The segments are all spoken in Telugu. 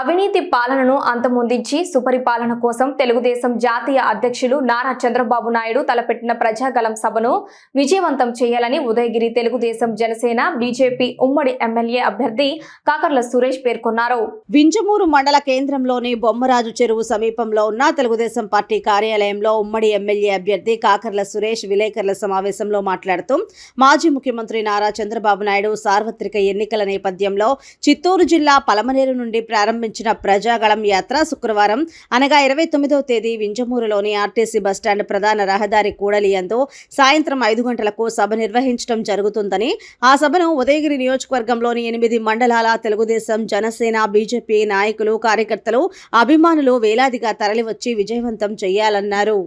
అవినీతి పాలనను అంతమొందించి సుపరిపాలన కోసం తెలుగుదేశం జాతీయ అధ్యక్షులు నారా చంద్రబాబు నాయుడు తలపెట్టిన ప్రజాగలం సభను విజయవంతం చేయాలని ఉదయగిరి తెలుగుదేశం జనసేన బీజేపీ ఉమ్మడి ఎమ్మెల్యే అభ్యర్థి కాకర్ల సురేష్ పేర్కొన్నారు. వింజమూరు మండల కేంద్రంలోని బొమ్మరాజు చెరువు సమీపంలో ఉన్న తెలుగుదేశం పార్టీ కార్యాలయంలో ఉమ్మడి ఎమ్మెల్యే అభ్యర్థి కాకర్ల సురేష్ విలేకరుల సమావేశంలో మాట్లాడుతూ మాజీ ముఖ్యమంత్రి నారా చంద్రబాబు నాయుడు సార్వత్రిక ఎన్నికల నేపథ్యంలో చిత్తూరు జిల్లా పలమనేరు నుండి ప్రారంభించిన ప్రజాగళం యాత్ర శుక్రవారం అనగా ఇరవై తొమ్మిదవ తేదీ వింజమూరులోని ఆర్టీసీ బస్టాండ్ ప్రధాన రహదారి కూడలియంతో సాయంత్రం ఐదు గంటలకు సభ నిర్వహించడం జరుగుతుందని ఆ సభను ఉదయగిరి నియోజకవర్గంలోని ఎనిమిది మండలాల తెలుగుదేశం జనసేన బీజేపీ నాయకులు కార్యకర్తలు అభిమానులు వేలాదిగా తరలివచ్చి విజయవంతం చేయాలన్నారు.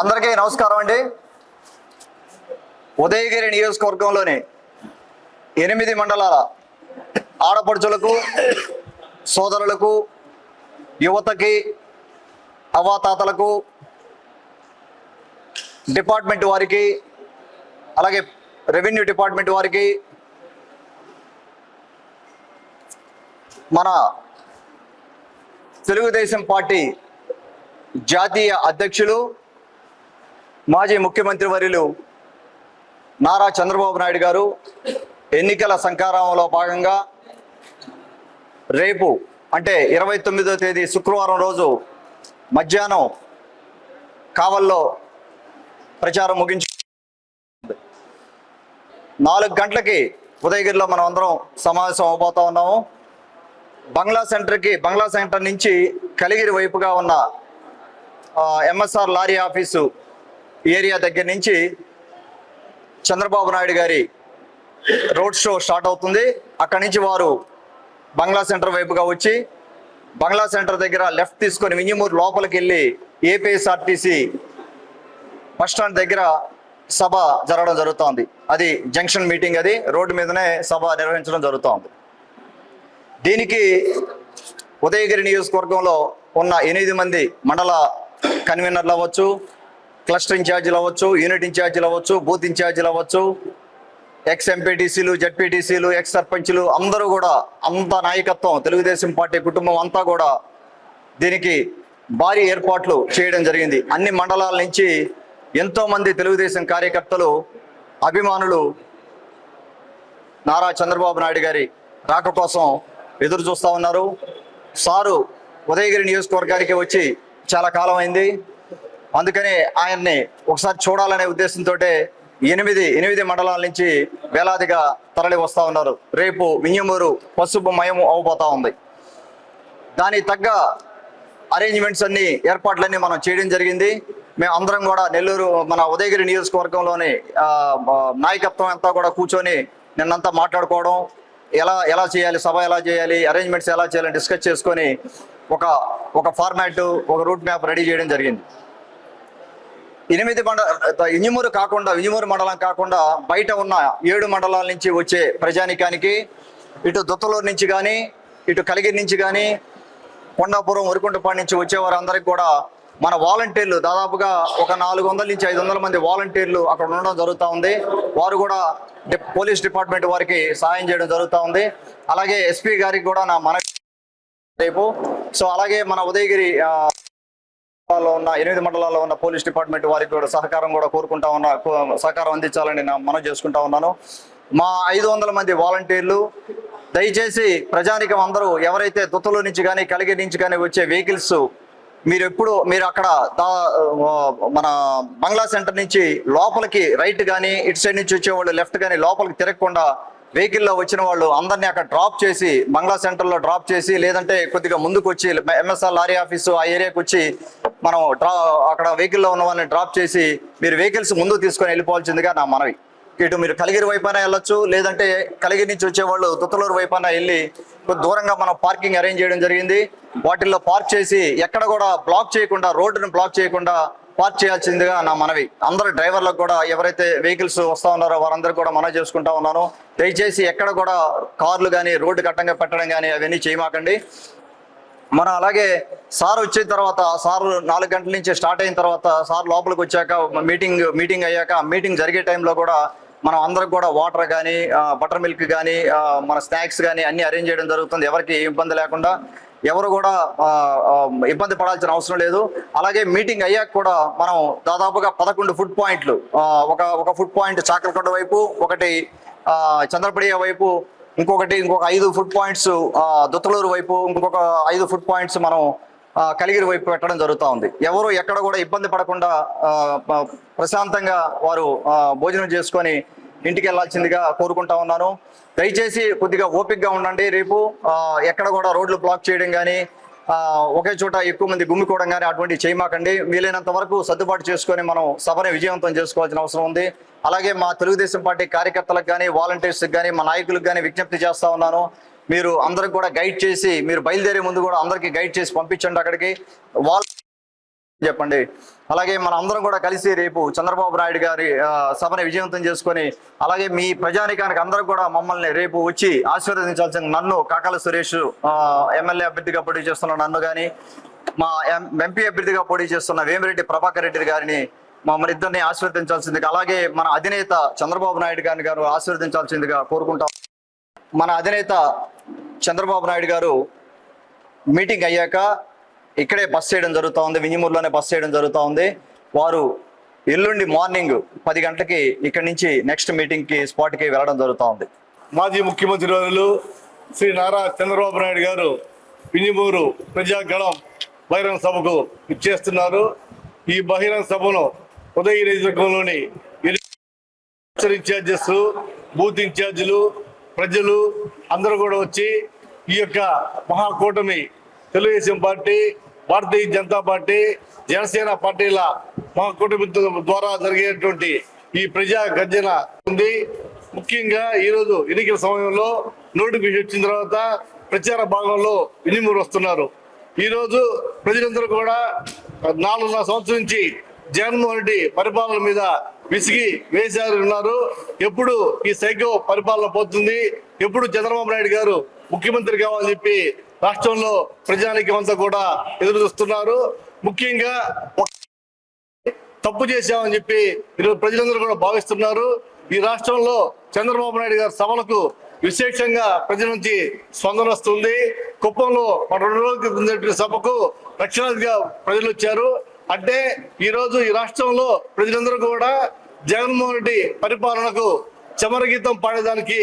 అందరికీ నమస్కారం అండి. ఉదయగిరి నియోజకవర్గంలోని ఎనిమిది మండలాల ఆడపడుచులకు సోదరులకు యువతకి అవ్వాతాతలకు డిపార్ట్మెంట్ వారికి అలాగే రెవెన్యూ డిపార్ట్మెంట్ వారికి మన తెలుగుదేశం పార్టీ జాతీయ అధ్యక్షులు మాజీ ముఖ్యమంత్రి వర్యులు నారా చంద్రబాబు నాయుడు గారు ఎన్నికల సంకారంలో భాగంగా రేపు అంటే ఇరవై తొమ్మిదో తేదీ శుక్రవారం రోజు మధ్యాహ్నం కావల్లో ప్రచారం ముగించు నాలుగు గంటలకి ఉదయగిరిలో మనం అందరం సమావేశం అవబోతా ఉన్నాము. బంగ్లా సెంటర్కి బంగ్లా సెంటర్ నుంచి కలిగిరి వైపుగా ఉన్న ఎంఎస్ఆర్ లారీ ఆఫీసు ఏరియా దగ్గర నుంచి చంద్రబాబు నాయుడు గారి రోడ్ షో స్టార్ట్ అవుతుంది. అక్కడి నుంచి వారు బంగ్లా సెంటర్ వైపుగా వచ్చి బంగ్లా సెంటర్ దగ్గర లెఫ్ట్ తీసుకొని వింజమూరు లోపలికి వెళ్ళి ఏపీఎస్ఆర్టీసీ బస్ స్టాండ్ దగ్గర సభ జరగడం జరుగుతోంది. అది జంక్షన్ మీటింగ్ అది. రోడ్డు మీదనే సభ నిర్వహించడం జరుగుతోంది. దీనికి ఉదయగిరి నియోజకవర్గంలో ఉన్న ఎనిమిది మంది మండల కన్వీనర్లు అవ్వచ్చు క్లస్టర్ ఇన్ఛార్జీలు అవ్వచ్చు యూనిట్ ఇన్ఛార్జీలు అవ్వచ్చు బూత్ ఇన్ఛార్జీలు అవ్వచ్చు ఎక్స్ ఎంపీటీసీలు జడ్పీటీసీలు ఎక్స్ సర్పంచ్లు అందరూ కూడా అంత నాయకత్వం తెలుగుదేశం పార్టీ కుటుంబం అంతా కూడా దీనికి భారీ ఏర్పాట్లు చేయడం జరిగింది. అన్ని మండలాల నుంచి ఎంతోమంది తెలుగుదేశం కార్యకర్తలు అభిమానులు నారా చంద్రబాబు నాయుడు గారి రాక కోసం ఎదురు చూస్తూ ఉన్నారు. సారు ఉదయగిరి నియోజకవర్గానికి వచ్చి చాలా కాలం అయింది. అందుకని ఆయన్ని ఒకసారి చూడాలనే ఉద్దేశంతో ఎనిమిది ఎనిమిది మండలాల నుంచి వేలాదిగా తరలి వస్తూ ఉన్నారు. రేపు వింజమూరు పసుపు మయం అవబోతా ఉంది. దానికి తగ్గ అరేంజ్మెంట్స్ అన్ని ఏర్పాట్లన్నీ మనం చేయడం జరిగింది. మేము అందరం కూడా నెల్లూరు మన ఉదయగిరి నియోజకవర్గంలోని నాయకత్వం అంతా కూడా కూర్చొని నిన్నంతా మాట్లాడుకోవడం ఎలా ఎలా చేయాలి సభ ఎలా చేయాలి అరేంజ్మెంట్స్ ఎలా చేయాలని డిస్కస్ చేసుకొని ఒక ఒక ఫార్మాట్ ఒక రూట్ మ్యాప్ రెడీ చేయడం జరిగింది. ఎనిమిది మండ ఇంజమూరు కాకుండా ఇంజమూరు మండలం కాకుండా బయట ఉన్న ఏడు మండలాల నుంచి వచ్చే ప్రజానికానికి ఇటు దుత్తలూరు నుంచి కానీ ఇటు కలిగిరి నుంచి కానీ కొండాపురం ఉరికుంటపాడు నుంచి వచ్చేవారందరికీ కూడా మన వాలంటీర్లు దాదాపుగా ఒక నాలుగు వందల నుంచి ఐదు వందల మంది వాలంటీర్లు అక్కడ ఉండడం జరుగుతూ ఉంది. వారు కూడా పోలీస్ డిపార్ట్మెంట్ వారికి సహాయం చేయడం జరుగుతూ ఉంది. అలాగే ఎస్పీ గారికి కూడా నా మన రేపు. సో అలాగే మన ఉదయగిరి మండలాల్లో ఉన్న ఎనిమిది మండలాల్లో ఉన్న పోలీస్ డిపార్ట్మెంట్ వారికి కూడా సహకారం కూడా కోరుకుంటా ఉన్నా సహకారం అందించాలని నేను మనం చేసుకుంటా ఉన్నాను. మా ఐదు వందల మంది వాలంటీర్లు దయచేసి ప్రజానికం అందరూ ఎవరైతే దుత్తలు నుంచి కానీ కలిగి నుంచి కానీ వచ్చే వెహికల్స్ మీరు ఎప్పుడు మీరు అక్కడ మన బంగ్లా సెంటర్ నుంచి లోపలికి రైట్ కానీ ఇటు సైడ్ నుంచి వచ్చేవాళ్ళు లెఫ్ట్ కానీ లోపలికి తిరగకుండా వెహికల్లో వచ్చిన వాళ్ళు అందరినీ అక్కడ డ్రాప్ చేసి బంగ్లా సెంటర్లో డ్రాప్ చేసి లేదంటే కొద్దిగా ముందుకు వచ్చి ఎంఎస్ఆర్ లారీ ఆఫీసు ఆ ఏరియాకి వచ్చి మనం డ్రా అక్కడ వెహికల్లో ఉన్న వాళ్ళని డ్రాప్ చేసి మీరు వెహికల్స్ ముందు తీసుకొని వెళ్ళిపోవాల్సిందిగా నా మనవి. ఇటు మీరు కలిగిరి వైపున వెళ్ళొచ్చు లేదంటే కలిగిరి నుంచి వచ్చేవాళ్ళు దుత్తలూరు వైపున వెళ్ళి దూరంగా మనం పార్కింగ్ అరేంజ్ చేయడం జరిగింది. వాటిల్లో పార్క్ చేసి ఎక్కడ కూడా బ్లాక్ చేయకుండా రోడ్డును బ్లాక్ చేయకుండా పార్క్ చేయాల్సిందిగా నా మనవి. అందరు డ్రైవర్లకు కూడా ఎవరైతే వెహికల్స్ వస్తూ ఉన్నారో వారందరూ కూడా మనవి చేసుకుంటా ఉన్నాను. దయచేసి ఎక్కడ కూడా కార్లు కానీ రోడ్డు కట్టంగా పెట్టడం కానీ అవన్నీ చేయమాకండి. మనం అలాగే సార్ వచ్చిన తర్వాత సార్ నాలుగు గంటల నుంచి స్టార్ట్ అయిన తర్వాత సార్ లోపలికి వచ్చాక మీటింగ్ మీటింగ్ అయ్యాక మీటింగ్ జరిగే టైంలో కూడా మనం అందరికి కూడా వాటర్ కానీ బటర్ మిల్క్ కానీ మన స్నాక్స్ కానీ అన్ని అరేంజ్ చేయడం జరుగుతుంది. ఎవరికి ఇబ్బంది లేకుండా ఎవరు కూడా ఇబ్బంది పడాల్సిన అవసరం లేదు. అలాగే మీటింగ్ అయ్యాక కూడా మనం దాదాపుగా పదకొండు ఫుడ్ పాయింట్లు ఒక ఒక ఫుడ్ పాయింట్ చాకలకొండ వైపు ఒకటి చంద్రపడియ వైపు ఇంకొకటి ఇంకొక ఐదు ఫుడ్ పాయింట్స్ ఆ, దుత్తలూరు వైపు ఇంకొక ఐదు ఫుడ్ పాయింట్స్ మనం కలిగిరి వైపు పెట్టడం జరుగుతూ ఉంది. ఎవరు ఎక్కడ కూడా ఇబ్బంది పడకుండా ప్రశాంతంగా వారు భోజనం చేసుకొని ఇంటికి వెళ్ళాల్సిందిగా కోరుకుంటా ఉన్నాను. దయచేసి కొద్దిగా ఓపిక్గా ఉండండి. రేపు ఎక్కడ కూడా రోడ్లు బ్లాక్ చేయడం కానీ ఒకే చోట ఎక్కువ మంది గుమ్మికోవడం కానీ అటువంటివి చేయమాకండి. వీలైనంత వరకు సర్దుబాటు చేసుకొని మనం సభని విజయవంతం చేసుకోవాల్సిన అవసరం ఉంది. అలాగే మా తెలుగుదేశం పార్టీ కార్యకర్తలకు కానీ వాలంటీర్స్కి కానీ మా నాయకులకు కానీ విజ్ఞప్తి చేస్తా ఉన్నాను. మీరు అందరికి కూడా గైడ్ చేసి మీరు బయలుదేరే ముందు కూడా అందరికీ గైడ్ చేసి పంపించండి అక్కడికి. వాళ్ళ చెప్పండి. అలాగే మన అందరం కూడా కలిసి రేపు చంద్రబాబు నాయుడు గారి ఆ, సభని విజయవంతం చేసుకొని అలాగే మీ ప్రజానికానికి అందరూ కూడా మమ్మల్ని రేపు వచ్చి ఆశీర్వదించాల్సిన నన్ను కాకాల సురేష్ ఎమ్మెల్యే అభ్యర్థిగా పోటీ చేస్తున్న నన్ను కానీ మా ఎం- ఎంపీ అభ్యర్థిగా పోటీ చేస్తున్న వేమిరెడ్డి ప్రభాకర్ రెడ్డి గారిని మమ్మల్ని ఇద్దరిని ఆశీర్వదించాల్సిందిగా అలాగే మన అధినేత చంద్రబాబు నాయుడు గారిని గారు ఆశీర్వదించాల్సిందిగా కోరుకుంటాం మన అధినేత చంద్రబాబు నాయుడు గారు మీటింగ్ అయ్యాక ఇక్కడే బస్ చేయడం జరుగుతూ ఉంది. వింజమూరులోనే బస్ చేయడం జరుగుతూ ఉంది. వారు ఎల్లుండి మార్నింగ్ పది గంటలకి ఇక్కడి నుంచి నెక్స్ట్ మీటింగ్కి స్పాట్కి వెళ్ళడం జరుగుతూ ఉంది. మాజీ ముఖ్యమంత్రి వారు శ్రీ నారా చంద్రబాబు నాయుడు గారు పినిమూరు ప్రజాగణం బహిరంగ సభకు ఇచ్చేస్తున్నారు ఈ బహిరంగ సభను ఉదయ నియోజకవర్గంలోని ఇన్ఛార్జెస్ బూత్ ఇన్ఛార్జీలు ప్రజలు అందరూ కూడా వచ్చి ఈ యొక్క మహాకూటమి తెలుగుదేశం పార్టీ భారతీయ జనతా పార్టీ జనసేన పార్టీల మహాకూటమి ద్వారా జరిగేటువంటి ఈ ప్రజా గర్జన ఉంది. ముఖ్యంగా ఈరోజు ఎన్నికల సమయంలో నోటిఫికేషన్ వచ్చిన తర్వాత ప్రచార భాగంలో ఇనిమూరు వస్తున్నారు. ఈరోజు ప్రజలందరూ కూడా నాలుగున్నర సంవత్సరం నుంచి జగన్మోహన్ రెడ్డి పరిపాలన మీద విసిగి వేశారు ఉన్నారు ఎప్పుడు ఈ సైకో పరిపాలన పోతుంది? ఎప్పుడు చంద్రబాబు నాయుడు గారు ముఖ్యమంత్రి కావాలని చెప్పి రాష్ట్రంలో ప్రజానికం అంతా కూడా ఎదురు చూస్తున్నారు. ముఖ్యంగా తప్పు చేశామని చెప్పి ఈరోజు ప్రజలందరూ కూడా భావిస్తున్నారు. ఈ రాష్ట్రంలో చంద్రబాబు నాయుడు గారి సభలకు విశేషంగా ప్రజల నుంచి స్పందన వస్తుంది. కుప్పంలో మన రెండు రోజుల క్రితం సభకు లక్షలాదిగా ప్రజలు వచ్చారు. అంటే ఈరోజు ఈ రాష్ట్రంలో ప్రజలందరూ కూడా జగన్మోహన్ రెడ్డి పరిపాలనకు చమరగీతం పాడేదానికి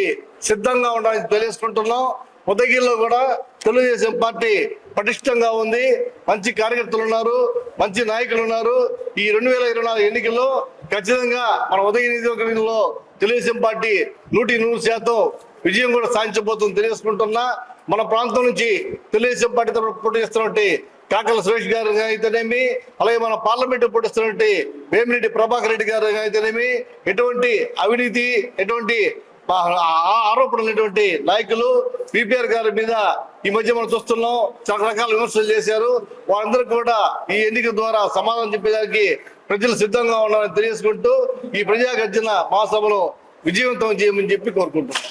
సిద్ధంగా ఉండాలని తెలియజేసుకుంటున్నాం. ఉదయగిరిలో కూడా తెలుగుదేశం పార్టీ పటిష్టంగా ఉంది. మంచి కార్యకర్తలు ఉన్నారు మంచి నాయకులు ఉన్నారు. ఈ రెండు వేల ఇరవై నాలుగు ఎన్నికల్లో ఖచ్చితంగా మన ఉదయ నియోజకవర్గంలో తెలుగుదేశం పార్టీ నూటి నూరు శాతం విజయం కూడా సాధించబోతుంది తెలియజేసుకుంటున్నా. మన ప్రాంతం నుంచి తెలుగుదేశం పార్టీ తరఫున పోటీ చేస్తున్నట్టు కాకల సురేష్ గారు అయితేనేమి అలాగే మన పార్లమెంట్ పోటీస్తున్నటువంటి వేమిరెడ్డి ప్రభాకర్ రెడ్డి గారు అయితేనేమి ఎటువంటి అవినీతి ఎటువంటి ఆ- ఆరోపణలు నాయకులు పిపిఆర్ గారి మీద ఈ మధ్య మనం చూస్తున్నాం. చాలా రకాల విమర్శలు చేశారు. వారందరూ కూడా ఈ ఎన్నిక ద్వారా సమాధానం చెప్పేదానికి ప్రజలు సిద్ధంగా ఉన్నారని తెలియజేసుకుంటూ ఈ ప్రజా గర్జన మహాసభను విజయవంతం చేయమని చెప్పి కోరుకుంటున్నాం.